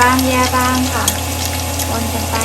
บ้างแย่บ้างค่ะวนกันไป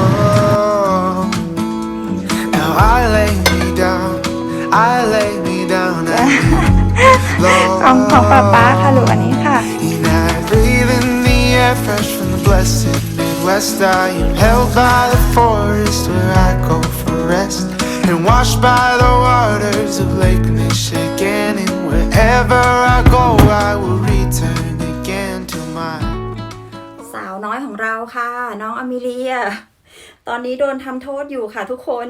long. Now I lay me down, I lay me down at ของของป๊าป๊าค่ะลูกอันนี้ค่ะ And I breathe in the air fresh from the blessed Midwest. I am held by the forest where I go for rest. And washed by the waters of Lake Michigan. And wherever I go, I will return again to my. สาวน้อยของเราค่ะ น้องอเมเลีย ตอนนี้โดนทำโทษอยู่ค่ะทุกคน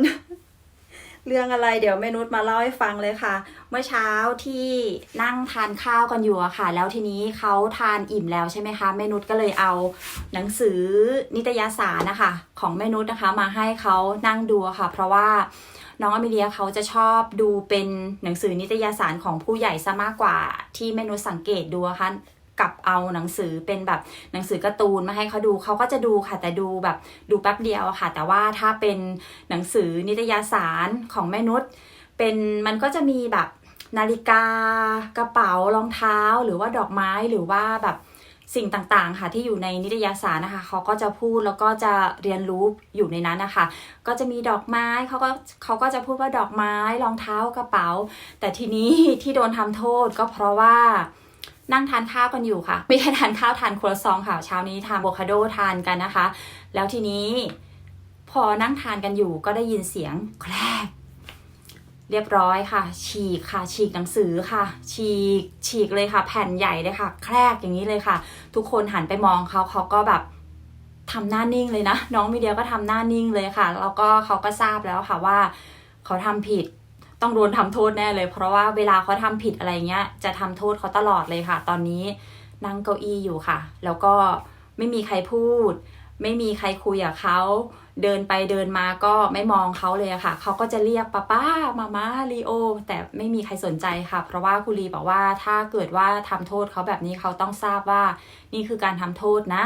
เรื่องอะไรเดี๋ยวแม่นุชมาเล่าให้ฟังเลยค่ะ เมื่อเช้าที่นั่งทานข้าวกันอยู่อะค่ะ แล้วทีนี้เขาทานอิ่มแล้วใช่ไหมคะแม่นุชก็เลยเอาหนังสือนิตยสารนะคะของแม่นุชนะคะ มาให้เขานั่งดูอะค่ะ เพราะว่าน้องอเมิเลียเขาจะชอบดูเป็นหนังสือนิตยสารของผู้ใหญ่ซะมากกว่าที่แม่นุชสังเกตดูอะค่ะ กับเอาหนังสือเป็นแบบหนังสือการ์ตูนมาให้เขาดูเขาก็จะดูค่ะ แต่ดูแบบดูแป๊บเดียวค่ะ แต่ว่าถ้าเป็นหนังสือนิตยสารของแม่นุชเป็นมันก็จะมีแบบนาฬิกากระเป๋ารองเท้าหรือว่าดอกไม้หรือว่าแบบสิ่งต่างๆ ค่ะที่อยู่ในนิตยสารนะคะเขาก็จะพูดแล้วก็จะเรียนรู้อยู่ในนั้นนะคะ ก็จะมีดอกไม้เขาก็เขาก็จะพูดว่าดอกไม้รองเท้ากระเป๋า แต่ทีนี้ที่โดนทำโทษก็เพราะว่า นั่งทานข้าวกันอยู่ค่ะ ไม่ใช่ทานข้าวทานครัวซองค่ะเช้านี้ทานโบคาโดทานกันนะคะ แล้วทีนี้พอนั่งทานกันอยู่ก็ได้ยินเสียงแครกเรียบร้อยค่ะ ฉีกค่ะ ฉีกหนังสือค่ะ ฉีกฉีกเลยค่ะ แผ่นใหญ่เลยค่ะ แครกอย่างนี้เลยค่ะ ทุกคนหันไปมองเขาเขาก็แบบทำหน้านิ่งเลยนะ น้องมีเดียก็ทำหน้านิ่งเลยค่ะ แล้วก็เขาก็ทราบแล้วค่ะว่า เขาทำผิด ต้องโดนทำโทษแน่เลย เพราะว่าเวลาเขาทำผิดอะไรเงี้ย จะทำโทษเขาตลอดเลยค่ะ ตอนนี้นั่งเก้าอี้อยู่ค่ะ แล้วก็ไม่มีใครพูด ไม่มีใครคุยกับเขา เดินไปเดินมาก็ไม่มองเขาเลยอะค่ะ เขาก็จะเรียกป้าป้ามาม่าลีโอ แต่ไม่มีใครสนใจค่ะ เพราะว่าคุรีบอกว่าถ้าเกิดว่าทำโทษเขาแบบนี้เขาต้องทราบว่า นี่คือการทำโทษนะ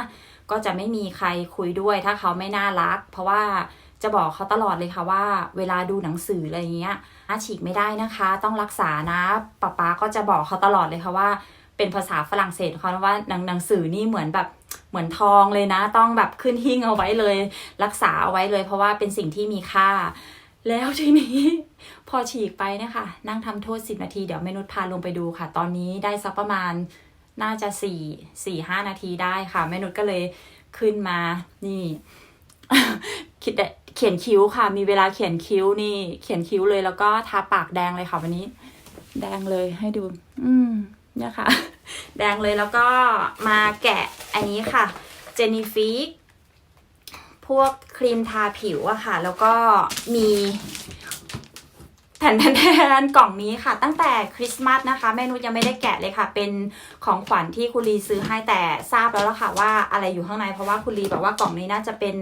ก็จะไม่มีใครคุยด้วยถ้าเขาไม่น่ารัก เพราะว่า จะบอกเขาตลอดเลยค่ะว่า เวลาดูหนังสืออะไรเงี้ยอาฉีกไม่ได้นะคะ ต้องรักษานะป้าป๊าก็จะบอกเขาตลอดเลยค่ะว่า เป็นภาษาฝรั่งเศสเขาว่าหนังหนังสือนี่เหมือนแบบเหมือนทองเลยนะ ต้องแบบขึ้นหิ้งเอาไว้เลย รักษาเอาไว้เลย เพราะว่าเป็นสิ่งที่มีค่า แล้วทีนี้พอฉีกไปนะคะนั่งทำโทษสิบนาทีเดี๋ยวเมนุษพาลงไปดูค่ะ ตอนนี้ได้สักประมาณน่าจะสี่สี่ห้านาทีได้ค่ะเมนุษก็เลยขึ้นมา นี่ คิดแต่ เขียนคิ้วค่ะ มีเวลาเขียนคิ้วนี่ เขียนคิ้วเลยแล้วก็ทาปากแดงเลยค่ะวันนี้ แดงเลยให้ดู อืมเนี่ยค่ะ แดงเลยแล้วก็มาแกะอันนี้ค่ะเจนิฟิกพวกครีมทาผิวอะค่ะ แล้วก็มีแผ่นแผ่นแผ่นกล่องนี้ค่ะ ตั้งแต่คริสต์มาสนะคะแม่นุชยังไม่ได้แกะเลยค่ะ เป็นของขวัญที่คุณลีซื้อให้แต่ทราบแล้วล่ะค่ะ ว่าอะไรอยู่ข้างในเพราะว่าคุณลีบอกว่ากล่องนี้น่าจะเป็น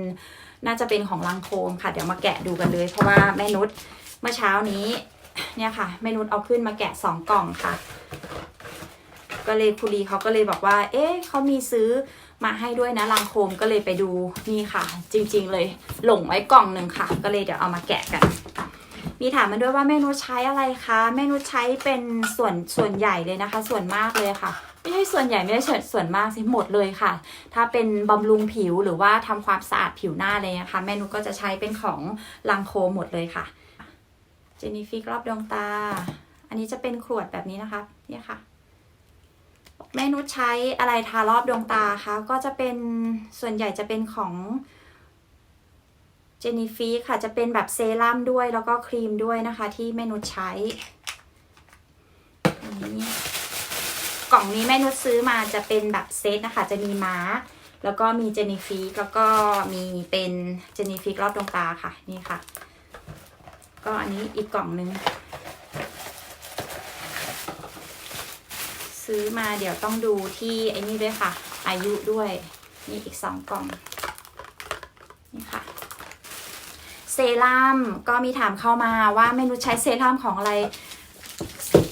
น่าจะเป็นของลังโคมค่ะ เดี๋ยวมาแกะดูกันเลย เพราะว่าแม่นุชเมื่อเช้านี้เนี่ยค่ะแม่นุชเอาขึ้นมาแกะสองกล่องค่ะ ก็เลยคุรีเขาก็เลยบอกว่า เอ๊ะเขามีซื้อมาให้ด้วยนะลังโคมก็เลยไปดูนี่ค่ะ จริง ๆ เลยหลงไว้กล่องหนึ่งค่ะ ก็เลยเดี๋ยวเอามาแกะกัน มีถามมาด้วยว่าแม่นุชใช้อะไรคะแม่นุชใช้เป็นส่วนส่วนใหญ่เลยนะคะ ส่วนมากเลยค่ะ ไม่ใช่ส่วนใหญ่ไม่ใช่ส่วนส่วนมากสิหมดเลยค่ะ ถ้าเป็นบำรุงผิวหรือว่าทำความสะอาดผิวหน้าเลยนะคะแม่นุก็จะใช้เป็นของลังโคหมดเลยค่ะเจนิฟิกรอบดวงตา อันนี้จะเป็นขวดแบบนี้นะคะเนี่ยค่ะแม่นุชใช้อะไรทารอบดวงตาคะก็จะเป็นส่วนใหญ่จะเป็นของเจนี่ฟีค่ะจะเป็นแบบเซรั่มด้วยแล้วก็ครีมด้วยนะคะ ที่แม่นุชใช้อันนี้ กล่องนี้แม่นุชซื้อมาจะเป็นแบบเซตนะคะ จะมีมาร์แล้วก็มีเจนี่ฟีแล้วก็มีเป็นเจนี่ฟีรอบดวงตาค่ะ นี่ค่ะ ก็อันนี้อีกกล่องนึง ซื้อมาเดี๋ยวต้องดูที่ไอ้นี่ด้วยค่ะ อายุด้วย นี่อีกสองกล่อง นี่ค่ะเซรั่มก็มีถามเข้ามาว่าเมนูใช้เซรั่มของอะไร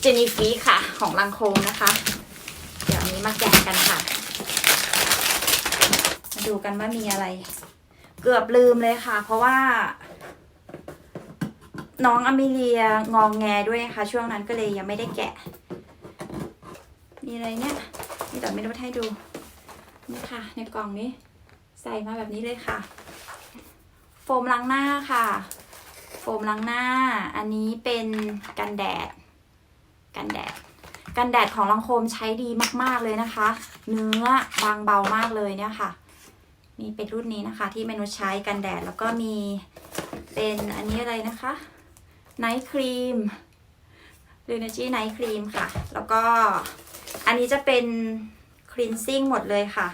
เจนีฟีค่ะ ของลังโคมนะคะ นี้มาแกะกันค่ะ มาดูกันว่ามีอะไร เกือบลืมเลยค่ะ เพราะว่า น้องอเมเลียงองแงด้วยค่ะ ช่วงนั้นก็เลยยังไม่ได้แกะ มีอะไรเนี่ยนี่แต่ไม่รู้ให้ดูนี่ค่ะ ในกล่องนี้ ใส่มาแบบนี้เลยค่ะ โฟมล้างหน้าค่ะ โฟมล้างหน้า อันนี้เป็นกันแดด กันแดด กันแดดของลังโคมใช้ดีมาก ๆเลยนะคะ เนื้อบางเบามากเลยเนี่ยค่ะ มีเป็นรุ่นนี้นะคะ ที่เมนูใช้กันแดดแล้วก็มีเป็นอันนี้อะไรนะคะไนท์ครีมลูนจีไนท์ครีมค่ะ แล้วก็อันนี้จะเป็นคลีนซิ่งหมดเลยค่ะ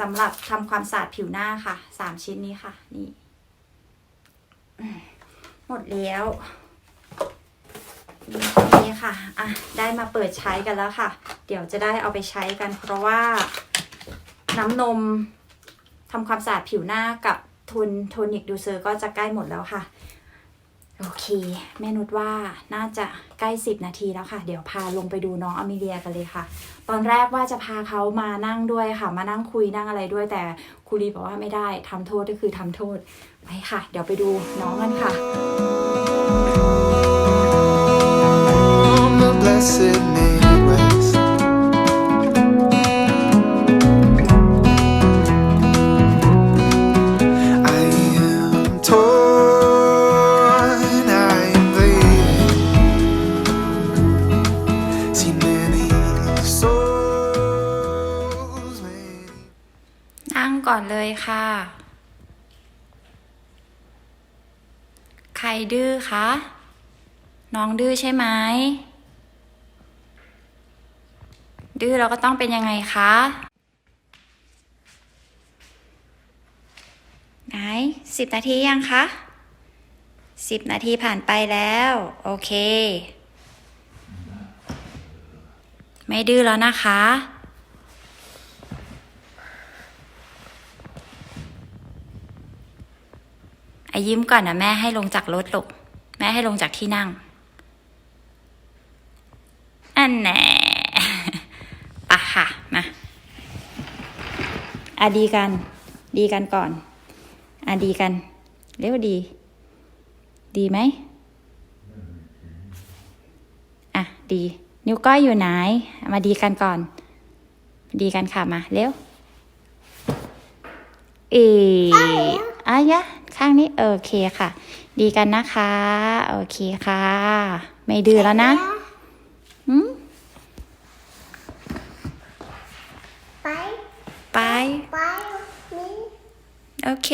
สำหรับทำความสะอาดผิวหน้าค่ะสามชิ้นนี้ค่ะ นี่ หมดแล้ว นี่ค่ะ อะ ได้มาเปิดใช้กันแล้วค่ะ เดี๋ยวจะได้เอาไปใช้กัน เพราะว่าน้ำนมทำความสะอาดผิวหน้ากับทุนโทนิกดูเซอร์ก็จะใกล้หมดแล้วค่ะ โอเค แม่นุชว่าน่าจะใกล้สิบนาทีแล้วค่ะ เดี๋ยวพาลงไปดูน้องอเมเลียกันเลยค่ะ ตอนแรกว่าจะพาเขามานั่งด้วยค่ะ มานั่งคุยนั่งอะไรด้วย แต่ครูรีบอกว่าไม่ได้ทำโทษก็คือทำโทษไปค่ะ เดี๋ยวไปดูน้องกันค่ะ From the blessed Midwest. I am torn, I am bleeding. See many souls, many. นั่งก่อนเลยค่ะ ใครดื้อคะ น้องดื้อใช่ไหม ดื้อเราก็ต้องเป็นยังไงคะ ไหนสิบนาทียังคะสิบนาทีผ่านไปแล้ว โอเค ไม่ดื้อแล้วนะคะ ไอยิ้มก่อนนะแม่ให้ลงจากรถลูกแม่ให้ลงจากที่นั่ง อันแหน ปะค่ะ มา อะดีกัน ดีกันก่อนอะดีกัน เร็วดี ดีไหมอะดี นิ้วก้อยอยู่ไหน มาดีกันก่อน ดีกันค่ะมาเร็วเออายะข้างนี้โอเคค่ะ ดีกันนะคะ โอเคค่ะ ไม่ดื้อแล้วนะหืม ไป ไปไปนี่โอเค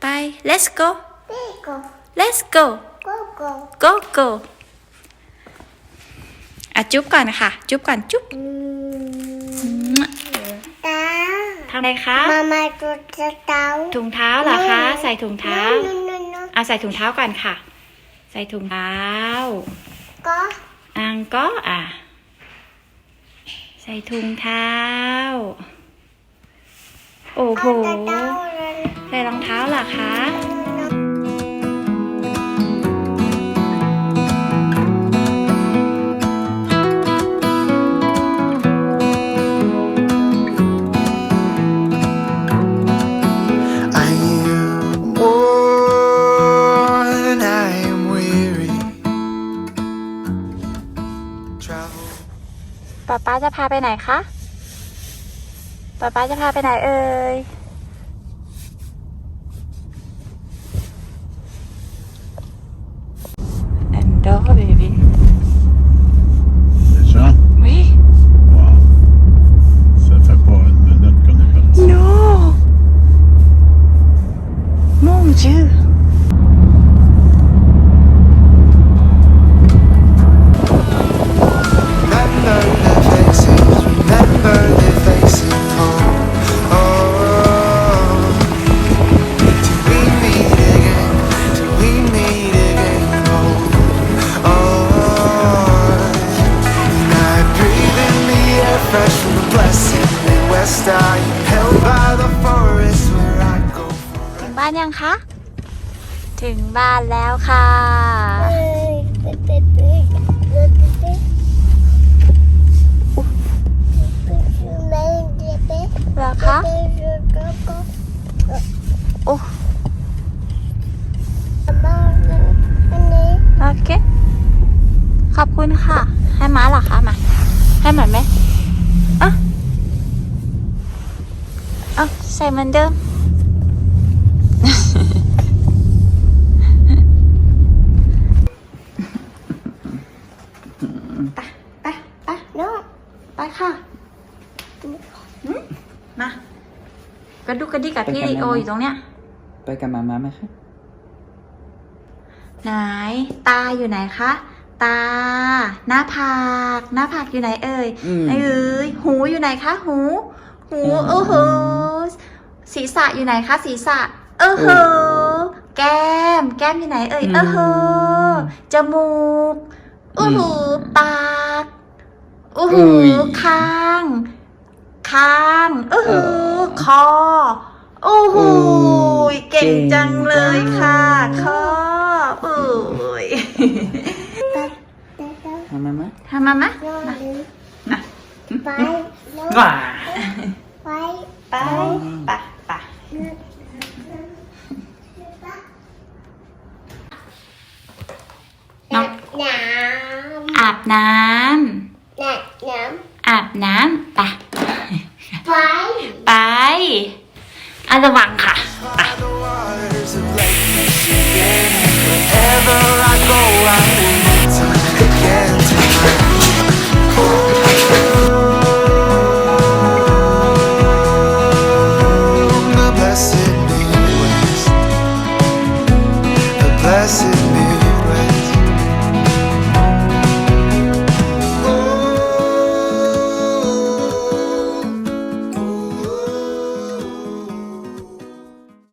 ไป let's go พี่ก็ let's go ก็ก็ go go อะจุ๊บก่อนค่ะ จุ๊บก่อนจุ๊บอืมตาทำอะไรคะมามาตัวจะเต้าถุงเท้าเหรอคะ ใส่ถุงเท้านู่นนู่นนู่นอะใส่ถุงเท้าก่อนค่ะ ใส่ถุงเท้าก็อังก็อะ ใส่ถุงเท้า โอ้โหเอาแต่เต้าเลยใส่รองเท้าเหรอคะ I am worn, I am weary. Travel. ป๊าป๊าจะพาไปไหนคะ ป๊าป๊าจะพาไปไหนเอ่ย And dog baby ยังคะ ถึงบ้านแล้วค่ะเอ้ยเป๊ะเป๊ะเป๊ะเป๊ะเป๊ะเป๊ะแม่เป๊ะเป๊ะเหรอคะเป๊ะเป๊ะเป๊ะเป๊ะโอ้บ้านอันนี้โอเค ขอบคุณค่ะ ให้ม้าเหรอคะมา ให้เหมือนไหมอะเอาใส่เหมือนเดิม ไปไปไป เนาะ ไปค่ะ หืมมากระดุกกระดิกกับพี่ลีโออยู่ตรงเนี้ย ไปกับมาม่าไหมคะ ไหน ตาอยู่ไหนคะ ตา หน้าผาก หน้าผากอยู่ไหนเอ่ยอืม เอ้ยหูอยู่ไหนคะ หู หูอืมโอ้โหศีรษะอยู่ไหนคะ ศีรษะเออโหแก้ม แก้มอยู่ไหนเอ่ยเออโหจมูกโอ้โหปากโอ้โหอุ้ยคาง คางโอ้โหเออคอโอ้โหอุ้ยเก่งจังเลยค่ะเก่งจังคอโอ้ยมาม่าไหมทำมามะเนาะนะไปเนาะว้าไปไปไป